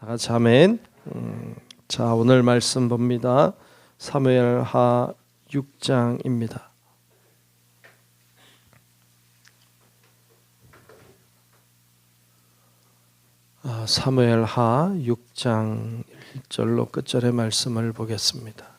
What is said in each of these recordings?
다 같이 아멘. 음, 자 오늘 말씀 봅니다. 사무엘하 6장입니다. 아, 사무엘하 6장 1절로 끝절의 말씀을 보겠습니다.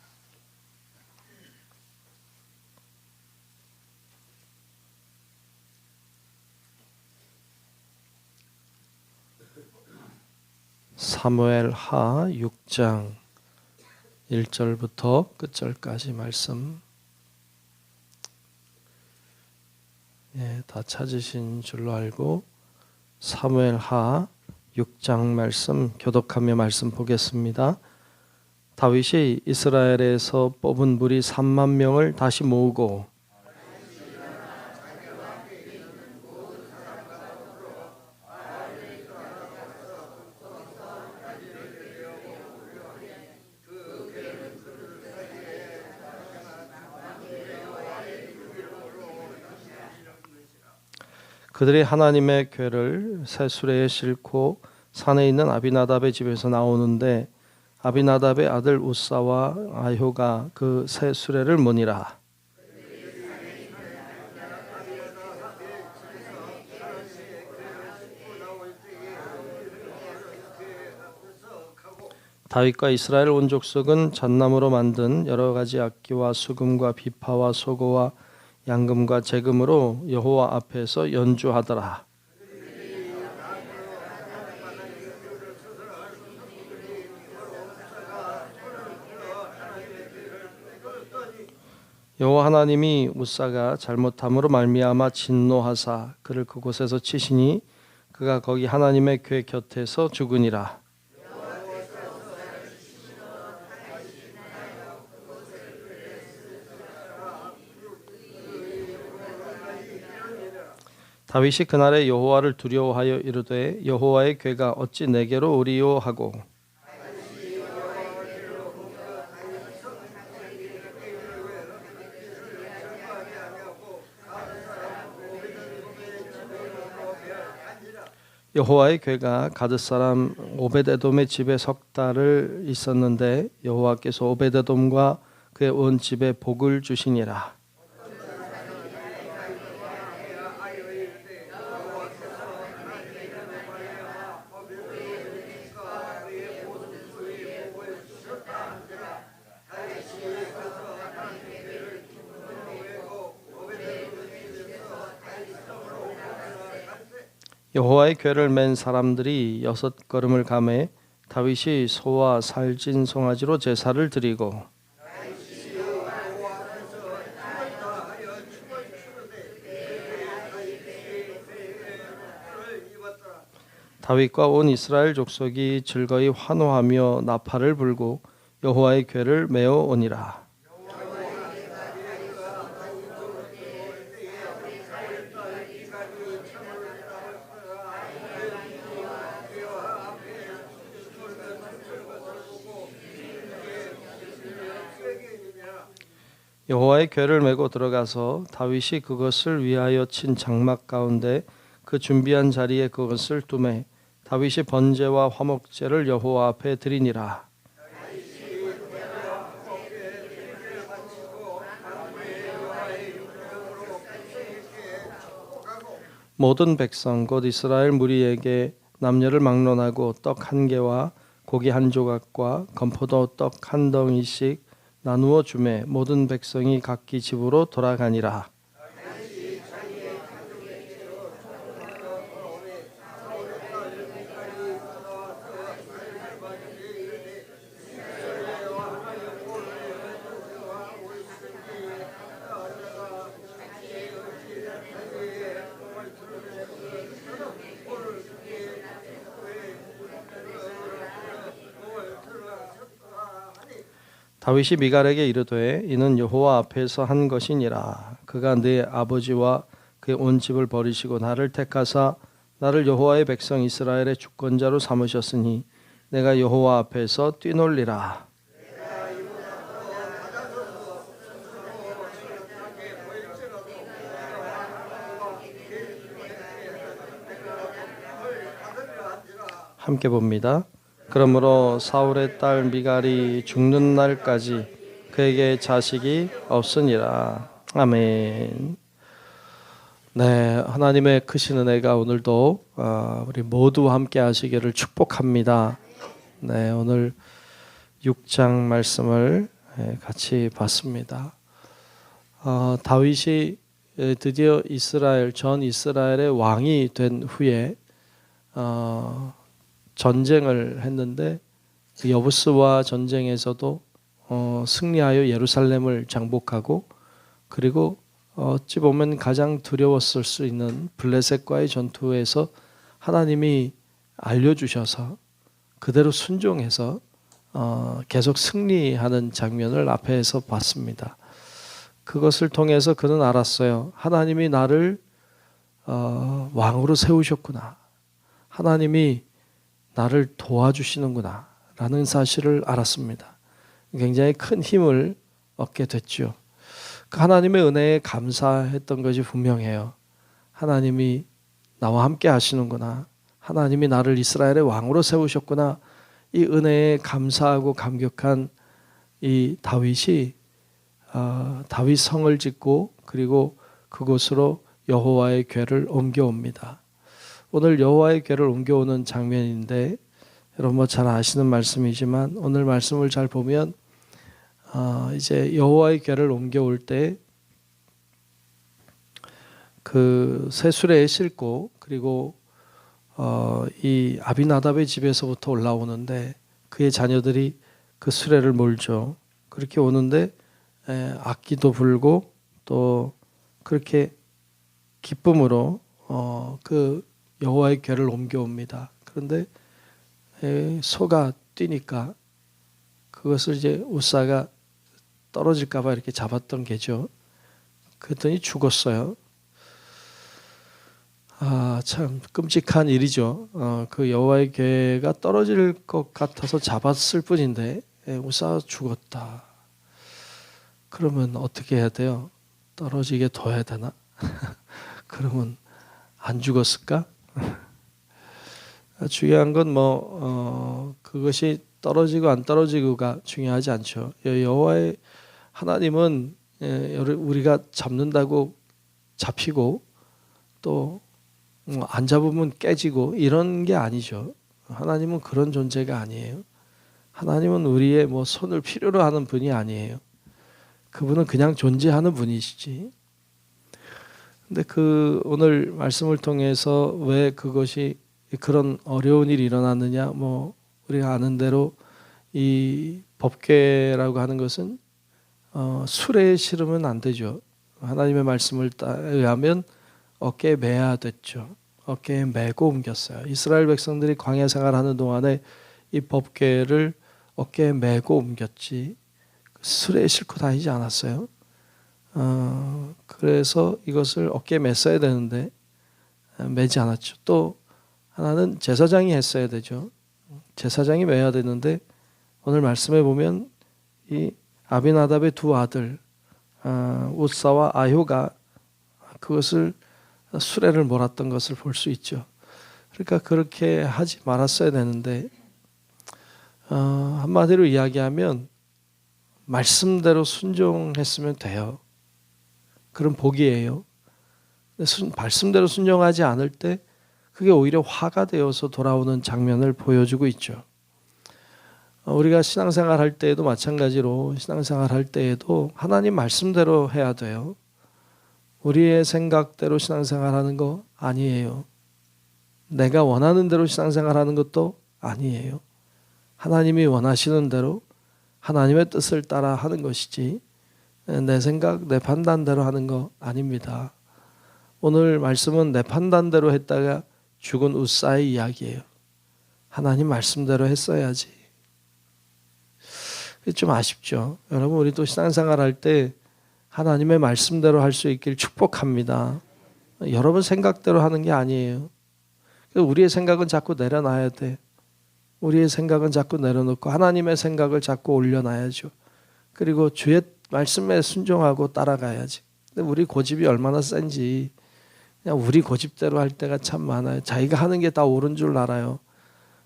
사무엘 하 6장 1절부터 끝절까지 말씀 예, 다 찾으신 줄로 알고 사무엘 하 6장 말씀 교독하며 말씀 보겠습니다. 다윗이 이스라엘에서 뽑은 무리 3만 명을 다시 모으고 그들이 하나님의 궤를 새 수레에 싣고 산에 있는 아비나답의 집에서 나오는데 아비나답의 아들 우사와 아효가 그 새 수레를 모니라. 다윗과 이스라엘 온 족속은 잣나무로 만든 여러 가지 악기와 수금과 비파와 소고와 양금과 재금으로 여호와 앞에서 연주하더라. 여호와 하나님이 우사가 잘못함으로 말미암아 진노하사 그를 그곳에서 치시니 그가 거기 하나님의 궤 곁에서 죽으니라. 다윗이 그날에 여호와를 두려워하여 이르되 여호와의 궤가 어찌 내게로 오리요 하고 여호와의 궤가 가드 사람 오베데돔의 집에 석 달을 있었는데 여호와께서 오베데돔과 그의 온 집에 복을 주시니라. 여호와의 궤를 맨 사람들이 여섯 걸음을 감해 다윗이 소와 살진 송아지로 제사를 드리고 다윗과 온 이스라엘 족속이 즐거이 환호하며 나팔을 불고 여호와의 궤를 메어 오니라. 여호와의 궤를 메고 들어가서 다윗이 그것을 위하여 친 장막 가운데 그 준비한 자리에 그것을 두매 다윗이 번제와 화목제를 여호와 앞에 드리니라. 모든 백성 곧 이스라엘 무리에게 남녀를 막론하고 떡 한 개와 고기 한 조각과 건포도 떡 한 덩이씩 나누어 주매 모든 백성이 각기 집으로 돌아가니라. 다윗이 미갈에게 이르되 이는 여호와 앞에서 한 것이니라 그가 네 아버지와 그의 온 집을 버리시고 나를 택하사 나를 여호와의 백성 이스라엘의 주권자로 삼으셨으니 내가 여호와 앞에서 뛰놀리라 함께 봅니다. 그러므로 사울의 딸 미갈이 죽는 날까지 그에게 자식이 없으니라. 아멘. 네, 하나님의 크신 은혜가 오늘도 어, 우리 모두 함께 하시기를 축복합니다. 네, 오늘 6장 말씀을 예, 같이 봤습니다. 어, 다윗이 예, 드디어 이스라엘 전 이스라엘의 왕이 된 후에 어, 전쟁을 했는데 그 여부스와 전쟁에서도 어, 승리하여 예루살렘을 장복하고 그리고 어찌 보면 가장 두려웠을 수 있는 블레셋과의 전투에서 하나님이 알려주셔서 그대로 순종해서 어, 계속 승리하는 장면을 앞에서 봤습니다. 그것을 통해서 그는 알았어요. 하나님이 나를 어, 왕으로 세우셨구나. 하나님이 나를 도와주시는구나. 라는 사실을 알았습니다. 굉장히 큰 힘을 얻게 됐죠. 그 하나님의 은혜에 감사했던 것이 분명해요. 하나님이 나와 함께 하시는구나. 하나님이 나를 이스라엘의 왕으로 세우셨구나. 이 은혜에 감사하고 감격한 이 다윗이 어, 다윗 성을 짓고 그리고 그곳으로 여호와의 궤를 옮겨옵니다. 오늘 여호와의 궤를 옮겨오는 장면인데 여러분 뭐 잘 아시는 말씀이지만 오늘 말씀을 잘 보면 어, 이제 여호와의 궤를 옮겨올 때그 새수레에 싣고 그리고 어, 이 아비나답의 집에서부터 올라오는데 그의 자녀들이 그 수레를 몰죠. 그렇게 오는데 에, 악기도 불고 또 그렇게 기쁨으로 어, 그 여호와의 궤를 옮겨옵니다. 그런데 에, 소가 뛰니까 그것을 이제 우사가 떨어질까봐 이렇게 잡았던 게죠. 그랬더니 죽었어요. 아, 참 끔찍한 일이죠. 어, 그 여호와의 궤가 떨어질 것 같아서 잡았을 뿐인데 예, 우사 죽었다. 그러면 어떻게 해야 돼요? 떨어지게 둬야 되나? 그러면 안 죽었을까? 중요한 건 뭐 어, 그것이 떨어지고 안 떨어지고가 중요하지 않죠. 여호와의 하나님은 예, 우리가 잡는다고 잡히고 또 안 잡으면 깨지고 이런 게 아니죠. 하나님은 그런 존재가 아니에요. 하나님은 우리의 뭐 손을 필요로 하는 분이 아니에요. 그분은 그냥 존재하는 분이시지. 근데 그 오늘 말씀을 통해서 왜 그것이 그런 어려운 일이 일어났느냐? 뭐 우리가 아는 대로 이 법궤라고 하는 것은 어, 술에 실으면 안 되죠. 하나님의 말씀을 의하면 어깨에 매야 됐죠. 어깨에 메고 옮겼어요. 이스라엘 백성들이 광야 생활하는 동안에 이 법궤를 어깨에 메고 옮겼지 술에 싣고 다니지 않았어요. 어, 그래서 이것을 어깨에 맸어야 되는데 매지 않았죠. 또 하나는 제사장이 했어야 되죠. 제사장이 매야 되는데 오늘 말씀에 보면 이 아비나답의 두 아들 어, 우사와 아효가 그것을 수레를 몰았던 것을 볼 수 있죠. 그러니까 그렇게 하지 말았어야 되는데 어, 한마디로 이야기하면 말씀대로 순종했으면 돼요. 그런 복이에요. 순, 말씀대로 순종하지 않을 때 그게 오히려 화가 되어서 돌아오는 장면을 보여주고 있죠. 어, 우리가 신앙생활 할 때에도 마찬가지로 신앙생활 할 때에도 하나님 말씀대로 해야 돼요. 우리의 생각대로 신앙생활 하는 거 아니에요. 내가 원하는 대로 신앙생활 하는 것도 아니에요. 하나님이 원하시는 대로 하나님의 뜻을 따라 하는 것이지 내 생각, 내 판단대로 하는 거 아닙니다. 오늘 말씀은 내 판단대로 했다가 죽은 우사의 이야기예요. 하나님 말씀대로 했어야지. 좀 아쉽죠. 여러분 우리도 신앙생활 할 때 하나님의 말씀대로 할 수 있길 축복합니다. 여러분 생각대로 하는 게 아니에요. 우리의 생각은 자꾸 내려놔야 돼. 우리의 생각은 자꾸 내려놓고 하나님의 생각을 자꾸 올려놔야죠. 그리고 주의 말씀에 순종하고 따라가야지. 근데 우리 고집이 얼마나 센지 그냥 우리 고집대로 할 때가 참 많아요. 자기가 하는 게 다 옳은 줄 알아요.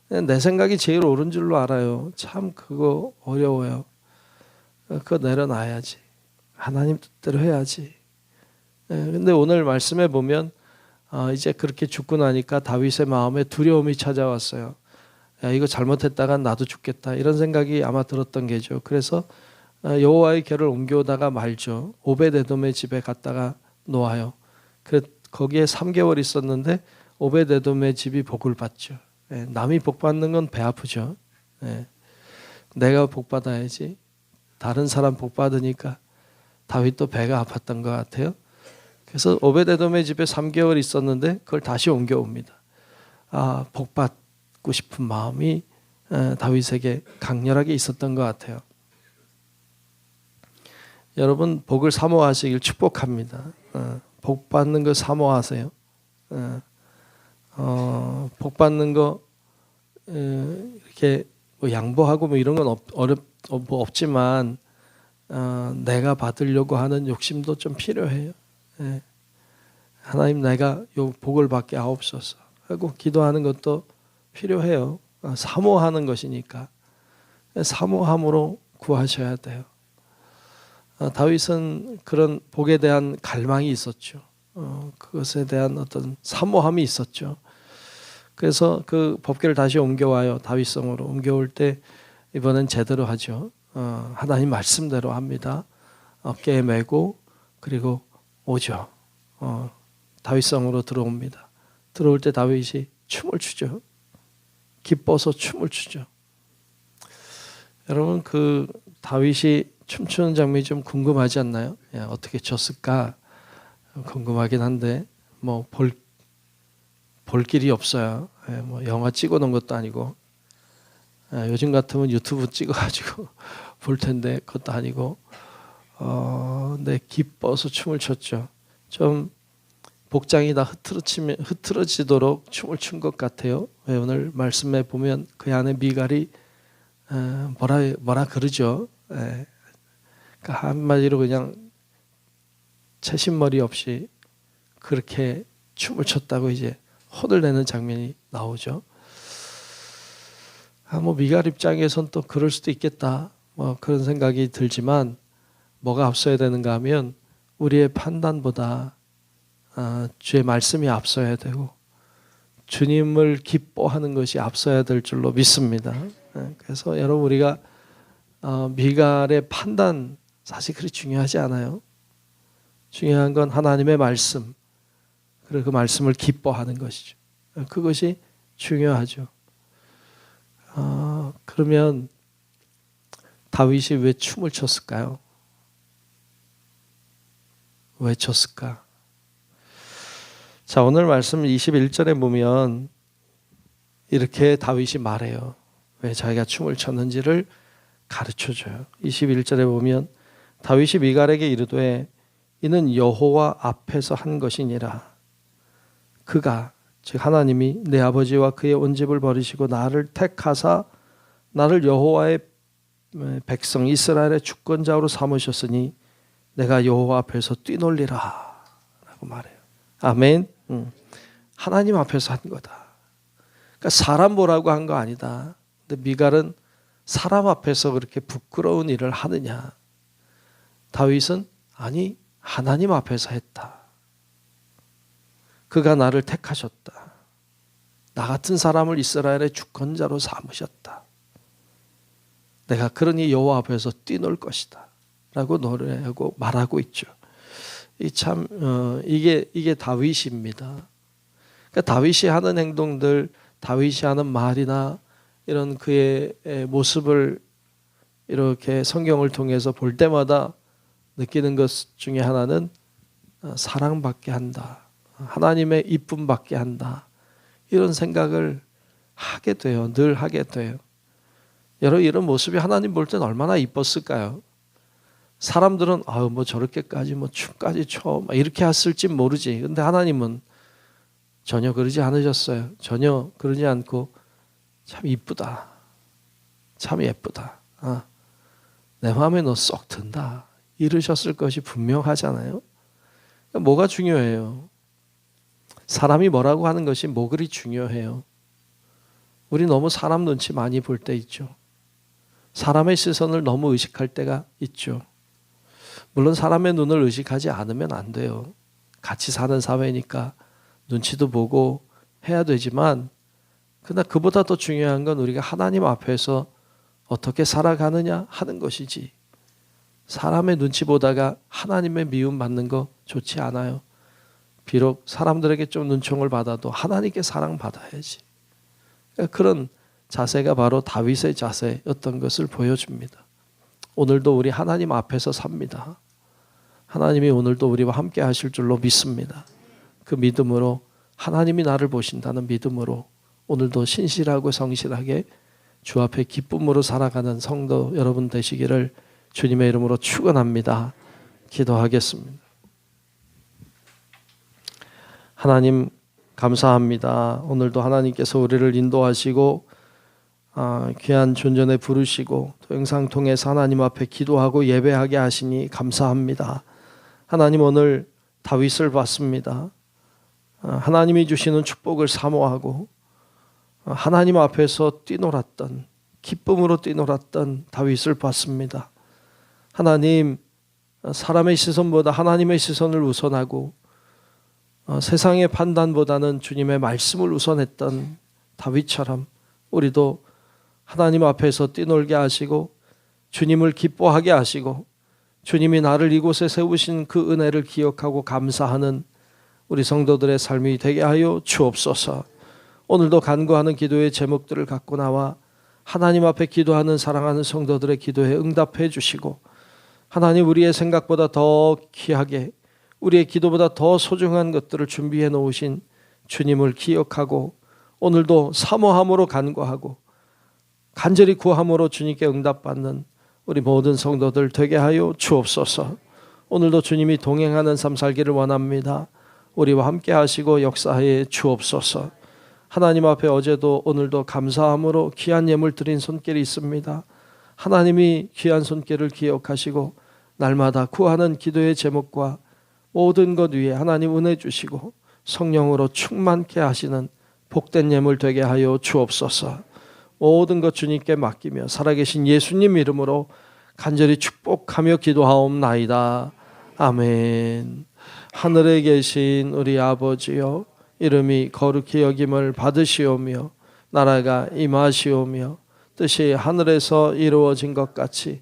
내 생각이 제일 옳은 줄로 알아요. 참 그거 어려워요. 그거 내려놔야지. 하나님 뜻대로 해야지. 예, 근데 오늘 말씀에 보면 아, 이제 그렇게 죽고 나니까 다윗의 마음에 두려움이 찾아왔어요. 야, 이거 잘못했다간 나도 죽겠다 이런 생각이 아마 들었던 게죠. 그래서 아, 여호와의 궤를 옮겨오다가 말죠. 오베데돔의 집에 갔다가 놓아요. 그 거기에 3개월 있었는데 오베데돔의 집이 복을 받죠. 예, 남이 복 받는 건 배 아프죠. 예, 내가 복 받아야지. 다른 사람 복 받으니까 다윗도 배가 아팠던 것 같아요. 그래서 오베데돔의 집에 3개월 있었는데 그걸 다시 옮겨옵니다. 아, 복 받고 싶은 마음이 에, 다윗에게 강렬하게 있었던 것 같아요. 여러분 복을 사모하시길 축복합니다. 어, 복 받는 거 사모하세요. 어, 어, 복 받는 거 에, 이렇게 뭐 양보하고 뭐 이런 건 없, 어렵 어, 뭐 없지만 어, 내가 받으려고 하는 욕심도 좀 필요해요. 예. 하나님 내가 요 복을 받게 하옵소서 하고 기도하는 것도 필요해요. 아, 사모하는 것이니까 사모함으로 구하셔야 돼요. 아, 다윗은 그런 복에 대한 갈망이 있었죠. 어, 그것에 대한 어떤 사모함이 있었죠. 그래서 그 법궤를 다시 옮겨와요. 다윗성으로 옮겨올 때 이번엔 제대로 하죠. 어, 하나님 말씀대로 합니다. 어깨에 메고 그리고 오죠. 어, 다윗성으로 들어옵니다. 들어올 때 다윗이 춤을 추죠. 기뻐서 춤을 추죠. 여러분 그 다윗이 춤추는 장면이 좀 궁금하지 않나요? 예, 어떻게 췄을까 궁금하긴 한데 뭐 볼 볼 길이 없어요. 예, 뭐 영화 찍어놓은 것도 아니고 예, 요즘 같으면 유튜브 찍어가지고 볼 텐데 그것도 아니고 어, 네 기뻐서 춤을 췄죠. 좀 복장이 다 흐트러지면 흐트러지도록 춤을 춘 것 같아요. 왜 오늘 말씀에 보면 그 안에 미갈이 어, 뭐라 뭐라 그러죠. 예. 그러니까 한마디로 그냥 채신머리 없이 그렇게 춤을 췄다고 이제 호들 내는 장면이 나오죠. 아, 뭐 미갈 입장에선 또 그럴 수도 있겠다. 뭐 그런 생각이 들지만 뭐가 앞서야 되는가 하면 우리의 판단보다 아, 주의 말씀이 앞서야 되고 주님을 기뻐하는 것이 앞서야 될 줄로 믿습니다. 예, 그래서 여러분 우리가 어, 미갈의 판단 사실 그리 중요하지 않아요. 중요한 건 하나님의 말씀 그리고 그 말씀을 기뻐하는 것이죠. 그것이 중요하죠. 어, 그러면 다윗이 왜 춤을 췄을까요? 왜 췄을까? 자, 오늘 말씀 21절에 보면 이렇게 다윗이 말해요. 왜 자기가 춤을 췄는지를 가르쳐 줘요. 21절에 보면 다윗이 미갈에게 이르되 이는 여호와 앞에서 한 것이니라. 그가 즉 하나님이 내 아버지와 그의 온 집을 버리시고 나를 택하사 나를 여호와의 백성 이스라엘의 주권자로 삼으셨으니 내가 여호와 앞에서 뛰놀리라라고 말해요. 아멘. 응. 하나님 앞에서 한 거다. 그러니까 사람 보라고 한 거 아니다. 근데 미갈은 사람 앞에서 그렇게 부끄러운 일을 하느냐? 다윗은 아니 하나님 앞에서 했다. 그가 나를 택하셨다. 나 같은 사람을 이스라엘의 주권자로 삼으셨다. 내가 그러니 여호와 앞에서 뛰놀 것이다 라고 노래하고 말하고 있죠. 이참 어, 이게 이게 다윗입니다. 그러니까 다윗이 하는 행동들, 다윗이 하는 말이나 이런 그의 모습을 이렇게 성경을 통해서 볼 때마다 느끼는 것 중에 하나는 어, 사랑받게 한다. 하나님의 이쁨 받게 한다. 이런 생각을 하게 돼요. 늘 하게 돼요. 여러분 이런 모습이 하나님 볼 때는 얼마나 이뻤을까요? 사람들은 아유 뭐 저렇게까지 뭐 춤까지 춰 이렇게 했을지 모르지. 근데 하나님은 전혀 그러지 않으셨어요. 전혀 그러지 않고 참 이쁘다. 참 예쁘다. 아, 내 마음에 너 쏙 든다. 이러셨을 것이 분명하잖아요. 뭐가 중요해요? 사람이 뭐라고 하는 것이 뭐 그리 중요해요. 우리 너무 사람 눈치 많이 볼 때 있죠. 사람의 시선을 너무 의식할 때가 있죠. 물론 사람의 눈을 의식하지 않으면 안 돼요. 같이 사는 사회니까 눈치도 보고 해야 되지만 그러나 그보다 더 중요한 건 우리가 하나님 앞에서 어떻게 살아가느냐 하는 것이지. 사람의 눈치 보다가 하나님의 미움 받는 거 좋지 않아요. 비록 사람들에게 좀 눈총을 받아도 하나님께 사랑 받아야지. 그러니까 그런 자세가 바로 다윗의 자세였던 것을 보여줍니다. 오늘도 우리 하나님 앞에서 삽니다. 하나님이 오늘도 우리와 함께 하실 줄로 믿습니다. 그 믿음으로 하나님이 나를 보신다는 믿음으로 오늘도 신실하고 성실하게 주 앞에 기쁨으로 살아가는 성도 여러분 되시기를 주님의 이름으로 축원합니다. 기도하겠습니다. 하나님 감사합니다. 오늘도 하나님께서 우리를 인도하시고 아, 귀한 존전에 부르시고 또 영상 통해서 하나님 앞에 기도하고 예배하게 하시니 감사합니다. 하나님 오늘 다윗을 봤습니다. 아, 하나님이 주시는 축복을 사모하고 아, 하나님 앞에서 뛰놀았던 기쁨으로 뛰놀았던 다윗을 봤습니다. 하나님 사람의 시선보다 하나님의 시선을 우선하고 어, 세상의 판단보다는 주님의 말씀을 우선했던 다윗처럼 우리도 하나님 앞에서 뛰놀게 하시고 주님을 기뻐하게 하시고 주님이 나를 이곳에 세우신 그 은혜를 기억하고 감사하는 우리 성도들의 삶이 되게 하여 주옵소서. 오늘도 간구하는 기도의 제목들을 갖고 나와 하나님 앞에 기도하는 사랑하는 성도들의 기도에 응답해 주시고 하나님 우리의 생각보다 더 귀하게 우리의 기도보다 더 소중한 것들을 준비해 놓으신 주님을 기억하고 오늘도 사모함으로 간구하고 간절히 구함으로 주님께 응답받는 우리 모든 성도들 되게 하여 주옵소서. 오늘도 주님이 동행하는 삶 살기를 원합니다. 우리와 함께 하시고 역사해 주옵소서. 하나님 앞에 어제도 오늘도 감사함으로 귀한 예물 드린 손길이 있습니다. 하나님이 귀한 손길을 기억하시고 날마다 구하는 기도의 제목과 모든 것 위에 하나님 은혜 주시고 성령으로 충만케 하시는 복된 예물 되게 하여 주옵소서. 모든 것 주님께 맡기며 살아계신 예수님 이름으로 간절히 축복하며 기도하옵나이다. 아멘. 하늘에 계신 우리 아버지여 이름이 거룩히 여김을 받으시오며 나라가 임하시오며 뜻이 하늘에서 이루어진 것 같이